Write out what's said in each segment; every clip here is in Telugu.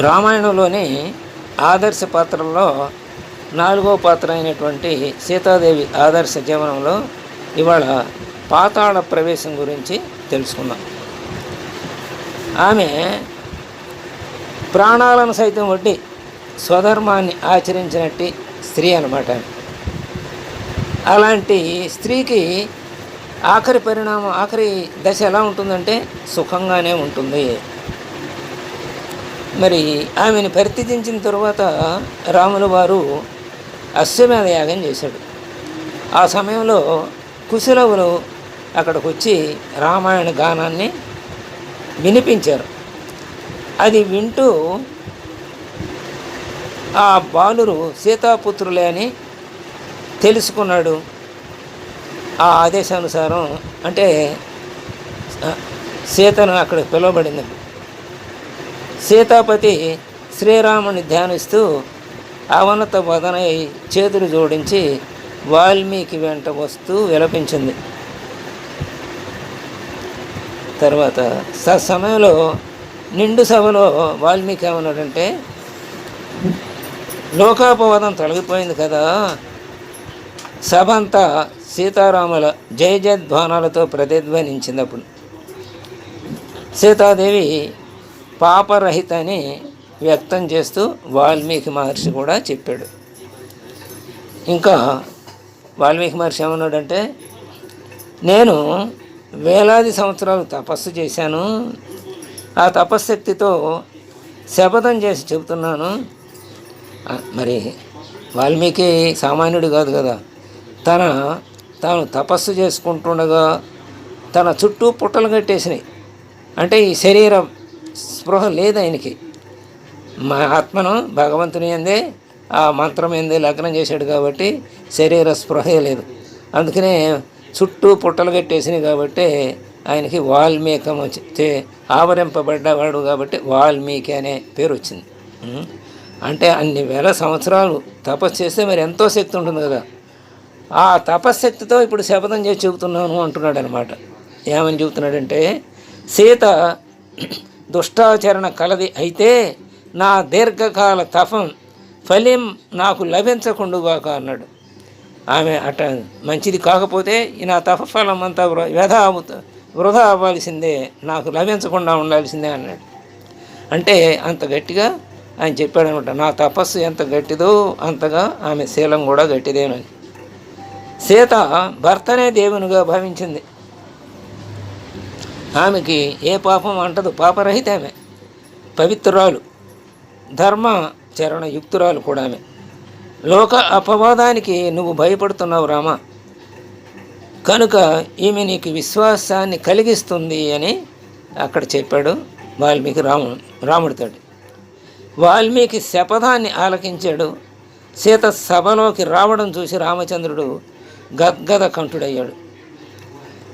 రామాయణంలోని ఆదర్శ పాత్రల్లో నాలుగో పాత్ర అయినటువంటి సీతాదేవి ఆదర్శ జీవనంలో ఇవాళ పాతాళ ప్రవేశం గురించి తెలుసుకుందాం. ఆమె ప్రాణాలను సైతం వడ్డి స్వధర్మాన్ని ఆచరించినట్టు స్త్రీ అనమాట అలాంటి స్త్రీకి ఆఖరి పరిణామం ఆఖరి దశ ఎలా ఉంటుందంటే సుఖంగానే ఉంటుంది. మరి ఆమెను పరిత్యజించిన తరువాత రాముల వారు అశ్వమేధ యాగం చేశాడు. ఆ సమయంలో కుశలవులు అక్కడికి వచ్చి రామాయణ గానాన్ని వినిపించారు. అది వింటూ ఆ బాలురు సీతాపుత్రులే అని తెలుసుకున్నాడు. ఆ ఆదేశానుసారం అంటే సీతను అక్కడ పిలువబడింది సీతాపతి శ్రీరాముని ధ్యానిస్తూ అవనత వదనై చేతులు జోడించి వాల్మీకి వెంట వస్తూ విలపించింది. తర్వాత సమయంలో నిండు సభలో వాల్మీకి ఏమన్నాడంటే లోకాపవాదం తొలగిపోయింది కదా సభ అంతా సీతారాముల జయ జయధ్వానాలతో ప్రతిధ్వనించింది అప్పుడు. సీతాదేవి పాపరహిత అని వ్యక్తం చేస్తూ వాల్మీకి మహర్షి కూడా చెప్పాడు. ఇంకా వాల్మీకి మహర్షి ఏమన్నాడంటే నేను వేలాది సంవత్సరాలు తపస్సు చేశాను. ఆ తపశ్శక్తితో శపథం చేసి చెబుతున్నాను. మరి వాల్మీకి సామాన్యుడు కాదు కదా. తన తాను తపస్సు చేసుకుంటుండగా తన చుట్టూ పుట్టలు కట్టేసినాయి. అంటే ఈ శరీరం స్పృహ లేదు ఆయనకి. మా ఆత్మను భగవంతుని ఎందే ఆ మంత్రం ఎందే లగ్నం చేశాడు కాబట్టి శరీర స్పృహే లేదు. అందుకనే చుట్టూ పుట్టలు కట్టేసినాయి కాబట్టి ఆయనకి వాల్మీకం వచ్చి ఆవరింపబడ్డవాడు కాబట్టి వాల్మీకి అనే పేరు వచ్చింది. అంటే అన్ని వేల సంవత్సరాలు తపస్సు చేస్తే మరి ఎంతో శక్తి ఉంటుంది కదా. ఆ తపశ్శక్తితో ఇప్పుడు శపథం చేసి చెబుతున్నాను అంటున్నాడు అనమాట ఏమని చెబుతున్నాడంటే సీత దుష్టాచరణ కలది అయితే నా దీర్ఘకాల తపం ఫలిం నాకు లభించకుండుగాక అన్నాడు. ఆమె అట మంచిది కాకపోతే ఈ నా తపఫలం అంతా వృ- వృధా అవ్వాల్సిందే నాకు లభించకుండా ఉండాల్సిందే అన్నాడు. అంటే అంత గట్టిగా ఆయన చెప్పాడనమాట నా తపస్సు ఎంత గట్టిదో అంతగా ఆమె శీలం కూడా గట్టిదేనని. సీత భర్తనే దేవునిగా భావించింది. ఆమెకి ఏ పాపం అంటదు. పాపరహిత ఆమె పవిత్రురాలు. ధర్మ చరణ యుక్తురాలు కూడా ఆమె. లోక అపవాదానికి నువ్వు భయపడుతున్నావు రామా. కనుక ఈమె నీకు విశ్వాసాన్ని కలిగిస్తుంది అని అక్కడ చెప్పాడు వాల్మీకి రాము రాముడితోటి వాల్మీకి శపథాన్ని ఆలకించాడు. సీత సభలోకి రావడం చూసి రామచంద్రుడు గద్గద కంఠుడయ్యాడు.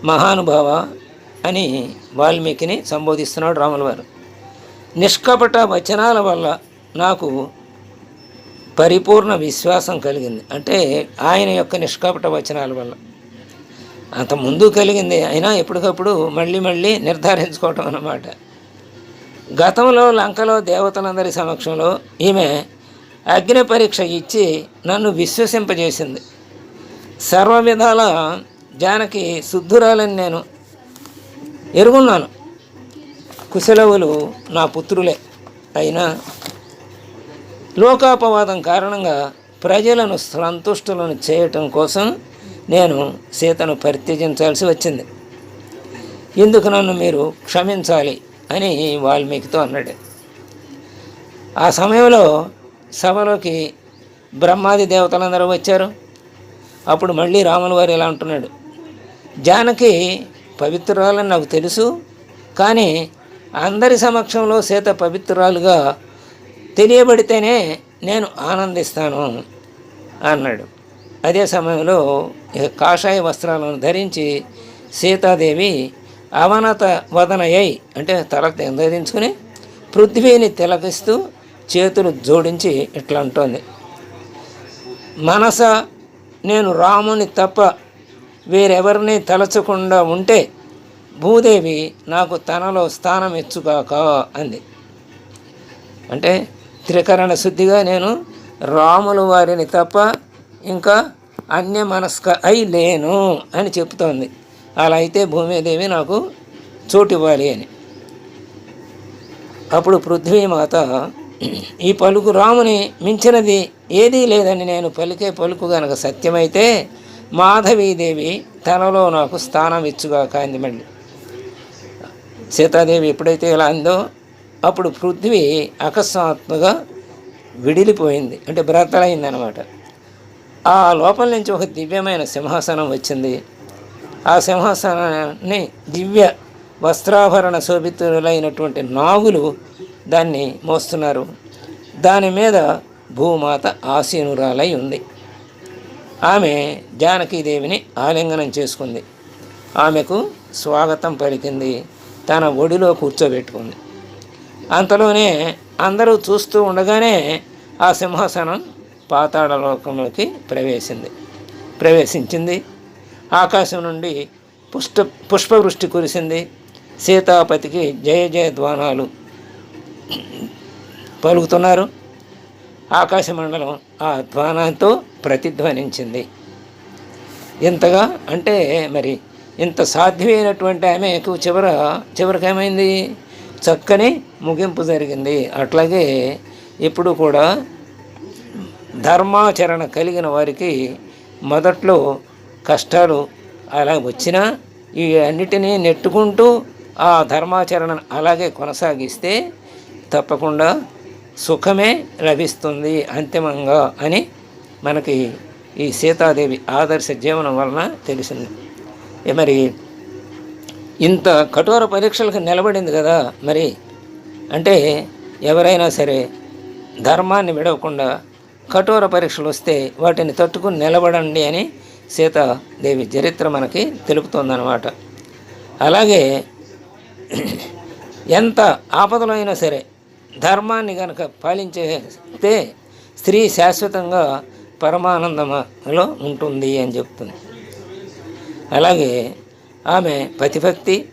మహానుభావ అని వాల్మీకిని సంబోధిస్తున్నాడు రాముల వారు నిష్కపట వచనాల వల్ల నాకు పరిపూర్ణ విశ్వాసం కలిగింది. అంటే ఆయన యొక్క నిష్కపట వచనాల వల్ల. అంత ముందు కలిగింది అయినా ఎప్పటికప్పుడు మళ్ళీ మళ్ళీ నిర్ధారించుకోవటం అన్నమాట. గతంలో లంకలో దేవతలందరి సమక్షంలో ఈమె అగ్ని పరీక్ష ఇచ్చి నన్ను విశ్వసింపజేసింది. సర్వ విధాల జానకి శుద్ధురాలని నేను ఎరుగున్నాను. కుశలవులు నా పుత్రులే. అయినా లోకాపవాదం కారణంగా ప్రజలను సంతుష్టులను చేయటం కోసం నేను సీతను పరిత్యజించాల్సి వచ్చింది. ఇందుకు నన్ను మీరు క్షమించాలి అని వాల్మీకితో అన్నాడు. ఆ సమయంలో సభలోకి బ్రహ్మాది దేవతలందరూ వచ్చారు. అప్పుడు మళ్ళీ రాముల వారు ఇలా అంటున్నాడు. జానకి పవిత్రురాలని నాకు తెలుసు. కానీ అందరి సమక్షంలో సీత పవిత్రురాలుగా తెలియబడితేనే నేను ఆనందిస్తాను అన్నాడు. అదే సమయంలో కాషాయ వస్త్రాలను ధరించి సీతాదేవి అవనత వదనయ్యై అంటే తల ధరించుకుని పృథ్వీని తిలకిస్తూ చేతులు జోడించి ఇట్లా అంటోంది. మనస నేను రాముని తప్ప వేరెవరిని తలచకుండా ఉంటే భూదేవి నాకు తనలో స్థానం ఇచ్చుగాక అంది. అంటే త్రికరణ శుద్ధిగా నేను రాములు వారిని తప్ప ఇంకా అన్య మనస్క అయి లేను అని చెప్తోంది అలా అయితే భూమిదేవి నాకు చోటు ఇవ్వాలి అని. అప్పుడు పృథ్వీమాత ఈ పలుకు రాముని మించినది ఏదీ లేదని నేను పలికే పలుకు గనక సత్యమైతే మాధవీదేవి తనలో నాకు స్థానం ఇచ్చుగా కాంది మళ్ళీ. సీతాదేవి ఎప్పుడైతే ఇలా అందో అప్పుడు పృథ్వీ అకస్మాత్తుగా విడిలిపోయింది. అంటే బ్రతలైంది అనమాట ఆ లోపల నుంచి ఒక దివ్యమైన సింహాసనం వచ్చింది. ఆ సింహాసనాన్ని దివ్య వస్త్రాభరణ శోభితులైనటువంటి నాగులు దాన్ని మోస్తున్నారు. దాని మీద భూమాత ఆసీనురాలై ఉంది. ఆమె జానకీదేవిని ఆలింగనం చేసుకుంది. ఆమెకు స్వాగతం పలికింది. తన ఒడిలో కూర్చోబెట్టుకుంది. అంతలోనే అందరూ చూస్తూ ఉండగానే ఆ సింహాసనం పాతాళలోకంలోకి ప్రవేశింది. ప్రవేశించింది. ఆకాశం నుండి పుష్ప పుష్పవృష్టి కురిసింది. సీతాపతికి జయ జయ ధ్వానాలు పలుకుతున్నారు. ఆకాశ మండలం ఆ ధ్వానంతో ప్రతిధ్వనించింది. ఇంతగా అంటే మరి ఇంత సాధ్యమైనటువంటి ఆమెకు చివర చివరికి ఏమైంది? చక్కని ముగింపు జరిగింది. అట్లాగే ఇప్పుడు కూడా ధర్మాచరణ కలిగిన వారికి మొదట్లో కష్టాలు అలా వచ్చినా ఈ అన్నిటినీ నెట్టుకుంటూ ఆ ధర్మాచరణ అలాగే కొనసాగిస్తే తప్పకుండా సుఖమే లభిస్తుంది అంతిమంగా అని మనకి ఈ సీతాదేవి ఆదర్శ జీవనం వలన తెలిసింది. మరి ఇంత కఠోర పరీక్షలకు నిలబడింది కదా మరి. అంటే ఎవరైనా సరే ధర్మాన్ని విడవకుండా కఠోర పరీక్షలు వస్తే వాటిని తట్టుకుని నిలబడండి అని సీతాదేవి చరిత్ర మనకి తెలుపుతుందన్నమాట. అలాగే ఎంత ఆపదలో అయినా సరే ధర్మాన్ని కనుక పాలించేస్తే స్త్రీ శాశ్వతంగా పరమానందంలో ఉంటుంది అని చెప్తుంది. అలాగే ఆమె ప్రతిభక్తి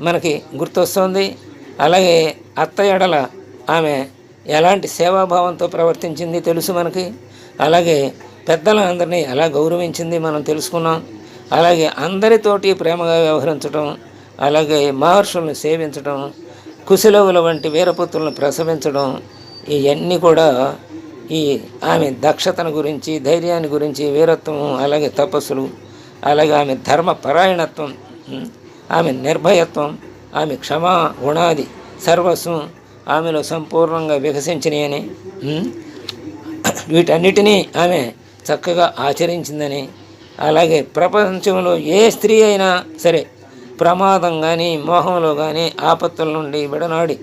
మనకి గుర్తొస్తుంది. అలాగే అత్త ఎడల ఆమె ఎలాంటి సేవాభావంతో ప్రవర్తించింది తెలుసు మనకి. అలాగే పెద్దలందరినీ ఎలా గౌరవించింది మనం తెలుసుకున్నాం. అలాగే అందరితోటి ప్రేమగా వ్యవహరించడం అలాగే మహర్షులను సేవించడం కుశలవుల వంటి వీరపుత్రులను ప్రసవించడం ఇవన్నీ కూడా ఈ ఆమె దక్షతను గురించి ధైర్యాన్ని గురించి వీరత్వం అలాగే తపస్సులు అలాగే ఆమె ధర్మ పరాయణత్వం ఆమె నిర్భయత్వం ఆమె క్షమా గుణాది సర్వస్వం ఆమెలో సంపూర్ణంగా వికసించినాయని వీటన్నిటినీ ఆమె చక్కగా ఆచరించిందని అలాగే ప్రపంచంలో ఏ స్త్రీ అయినా సరే ప్రమాదం కానీ మోహంలో కానీ ఆపత్తుల నుండి విడనాడి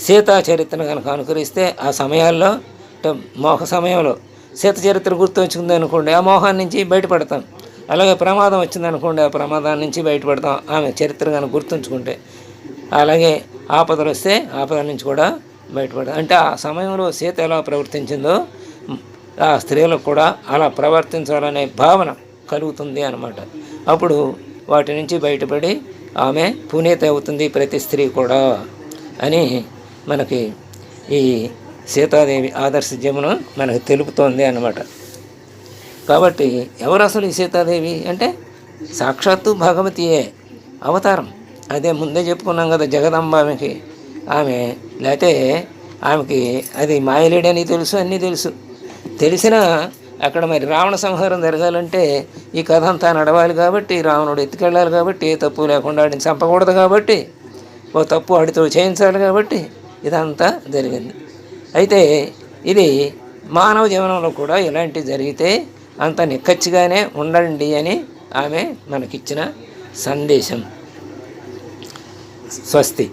సీతా చరిత్రను కనుక అనుకరిస్తే ఆ సమయాల్లో అంటే మోహ సమయంలో సీత చరిత్ర గుర్తొచ్చింది అనుకోండి ఆ మోహాన్ని నుంచి బయటపడతాం. అలాగే ప్రమాదం వచ్చిందనుకోండి ఆ ప్రమాదాన్ని నుంచి బయటపడతాం. ఆమె చరిత్ర కనుక గుర్తుంచుకుంటే. అలాగే ఆపదలు వస్తే ఆపదల నుంచి కూడా బయటపడతాం. అంటే ఆ సమయంలో సీత ఎలా ప్రవర్తించిందో ఆ స్త్రీలకు కూడా అలా ప్రవర్తించాలనే భావన కలుగుతుంది అన్నమాట. అప్పుడు వాటి నుంచి బయటపడి ఆమె పునీత అవుతుంది ప్రతి స్త్రీ కూడా అని మనకి ఈ సీతాదేవి ఆదర్శ జమును మనకు తెలుపుతోంది అన్నమాట. కాబట్టి ఎవరు అసలు ఈ సీతాదేవి అంటే సాక్షాత్తు భగవతియే అవతారం. అదే ముందే చెప్పుకున్నాం కదా జగదంబ ఆమెకి. ఆమె లేకపోతే ఆమెకి అది మాయలేడని తెలుసు అన్నీ తెలుసు. తెలిసినా అక్కడ మరి రావణ సంహారం జరగాలంటే ఈ కథ అంతా నడవాలి కాబట్టి రావణుడు ఎత్తుకెళ్ళాలి కాబట్టి ఏ తప్పు లేకుండా ఆడిని చంపకూడదు కాబట్టి ఓ తప్పు ఆడితో చేయించాలి కాబట్టి ఇదంతా జరిగింది. అయితే ఇది మానవ జీవనంలో కూడా ఇలాంటివి జరిగితే అంత నిక్కచ్చిగానే ఉండండి అని ఆమె మనకిచ్చిన సందేశం. స్వస్తి.